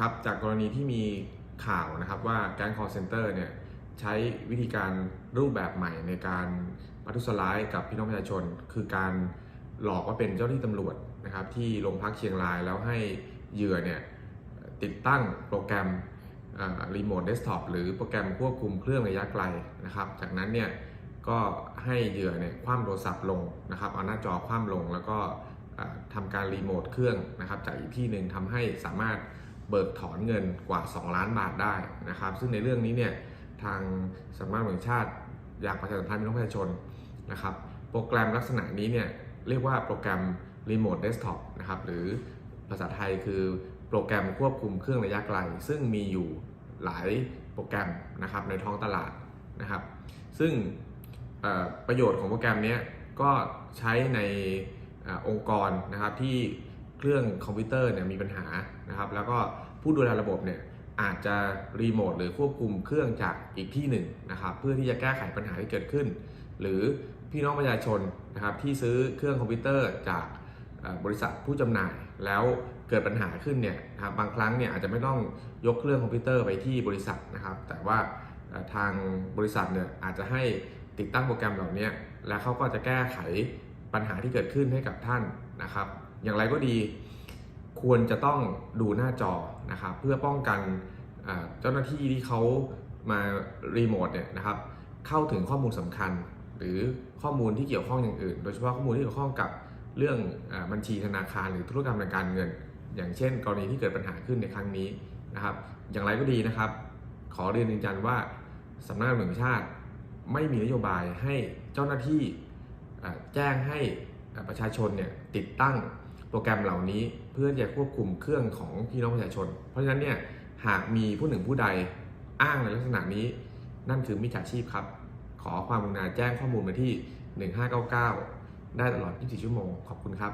ครับจากกรณีที่มีข่าวนะครับว่าแก๊ง call center เนี่ยใช้วิธีการรูปแบบใหม่ในการประทุษร้ายกับพี่น้องประชาชน คือการหลอกว่าเป็นเจ้าหน้าที่ตำรวจนะครับที่โรงพักเชียงรายแล้วให้เหยื่อเนี่ยติดตั้งโปรแกรมรีโมทเดสก์ท็อปหรือโปรแกรมควบคุมเครื่องระยะไกลนะครับ จากนั้นเนี่ยก็ให้เหยื่อเนี่ยคว่ำโทรศัพท์ลงนะครับเอาหน้าจอคว่ำลงแล้วก็อ่าทำการรีโมทเครื่องนะครับจากอีกที่หนึ่งทำให้สามารถ เบิกถอนเงินกว่า 2 ล้านบาทได้นะครับ ซึ่งในเรื่องนี้เนี่ยทางสำนักงานแห่งชาติอยากประชาสัมพันธ์พี่น้องประชาชนนะครับ โปรแกรมลักษณะนี้เนี่ยเรียกว่าโปรแกรมรีโมทเดสก์ท็อปนะครับ หรือภาษาไทยคือโปรแกรมควบคุมเครื่องระยะไกล ซึ่งมีอยู่หลายโปรแกรมนะครับในท้องตลาดนะครับ ซึ่งประโยชน์ของโปรแกรมนี้ก็ใช้ในอองค์กรนะครับที่ เครื่องคอมพิวเตอร์เนี่ยมีปัญหานะครับ แล้วก็ผู้ดูแลระบบเนี่ยอาจจะรีโมทหรือควบคุมเครื่องจากอีกที่หนึ่งนะครับ เพื่อที่จะแก้ไขปัญหาที่เกิดขึ้น หรือพี่น้องประชาชนนะครับที่ซื้อเครื่องคอมพิวเตอร์จากบริษัทผู้จำหน่าย แล้วเกิดปัญหาขึ้นเนี่ยนะครับบางครั้งเนี่ยอาจจะไม่ต้องยกเครื่องคอมพิวเตอร์ไปที่บริษัทนะครับ แต่ว่าทางบริษัทเนี่ยอาจจะให้ติดตั้งโปรแกรมเหล่านี้แล้วเขาก็จะแก้ไข ปัญหาที่เกิดขึ้นให้กับท่านนะครับ อย่างไรก็ดี ควรจะต้องดูหน้าจอนะครับ เพื่อป้องกันเจ้าหน้าที่ที่เขามารีโมทเนี่ยนะครับ เข้าถึงข้อมูลสำคัญ หรือข้อมูลที่เกี่ยวข้องอย่างอื่น โดยเฉพาะข้อมูลที่เกี่ยวข้องกับเรื่องอบัญชีธนาคารหรือธุรกรรมทางการเงิน อย่างเช่น กรณีที่เกิดปัญหาขึ้นในครั้งนี้นะครับ อย่างไรก็ดีนะครับ ขอเรียนยืนยันว่าสำนักงานตำรวจแห่งชาติ ไม่มีนโยบายให้เจ้าหน้าที่ แจ้งให้ประชาชนเนี่ยติดตั้งโปรแกรมเหล่านี้เพื่อจะควบคุมเครื่องของพี่น้องประชาชน เพราะฉะนั้นเนี่ยหากมีผู้หนึ่งผู้ใดอ้างในลักษณะนี้ นั่นคือมิจฉาชีพครับ ขอความกรุณาแจ้งข้อมูลมาที่ 1599 ได้ตลอด 24 ชั่วโมง ขอบคุณครับ